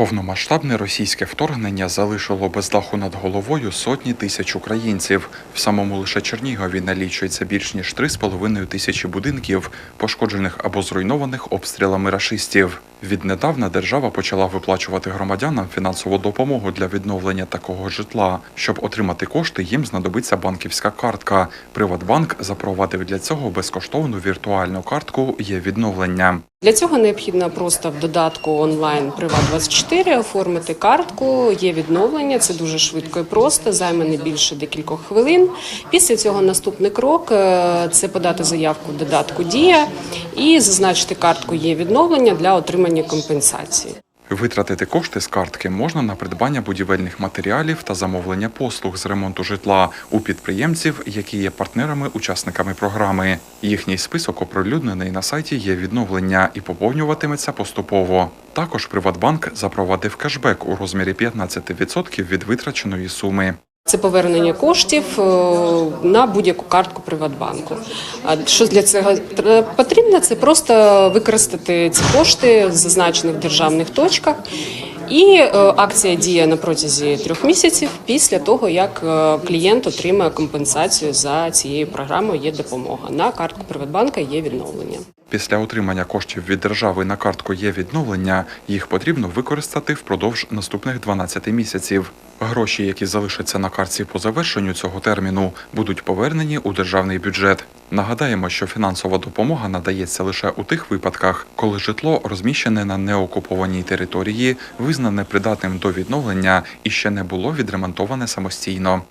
Повномасштабне російське вторгнення залишило без даху над головою сотні тисяч українців. В самому лише Чернігові налічується більш ніж 3,5 тисячі будинків, пошкоджених або зруйнованих обстрілами рашистів. Віднедавна держава почала виплачувати громадянам фінансову допомогу для відновлення такого житла. Щоб отримати кошти, їм знадобиться банківська картка. Приватбанк запровадив для цього безкоштовну віртуальну картку є відновлення. Для цього необхідно просто в додатку онлайн Приват24 оформити картку. Є відновлення, це дуже швидко і просто, займе не більше декількох хвилин. Після цього наступний крок е, це подати заявку в додатку Дія і зазначити картку є відновлення для отримання компенсації. Витратити кошти з картки можна на придбання будівельних матеріалів та замовлення послуг з ремонту житла у підприємців, які є партнерами-учасниками програми. Їхній список оприлюднений на сайті є відновлення і поповнюватиметься поступово. Також Приватбанк запровадив кешбек у розмірі 15% від витраченої суми. Це повернення коштів е, на будь-яку картку Приватбанку. А що для цього тр- потрібно? Це просто використати ці кошти в зазначених державних точках. І е, акція діє на протязі трьох місяців після того, як е, клієнт отримає компенсацію за цією програмою. Є допомога на картку Приватбанка. Є відновлення. Після отримання коштів від держави на картку є відновлення, їх потрібно використати впродовж наступних 12 місяців. Гроші, які залишаться на картці по завершенню цього терміну, будуть повернені у державний бюджет. Нагадаємо, що фінансова допомога надається лише у тих випадках, коли житло розміщене на неокупованій території, визнане придатним до відновлення і ще не було відремонтоване самостійно.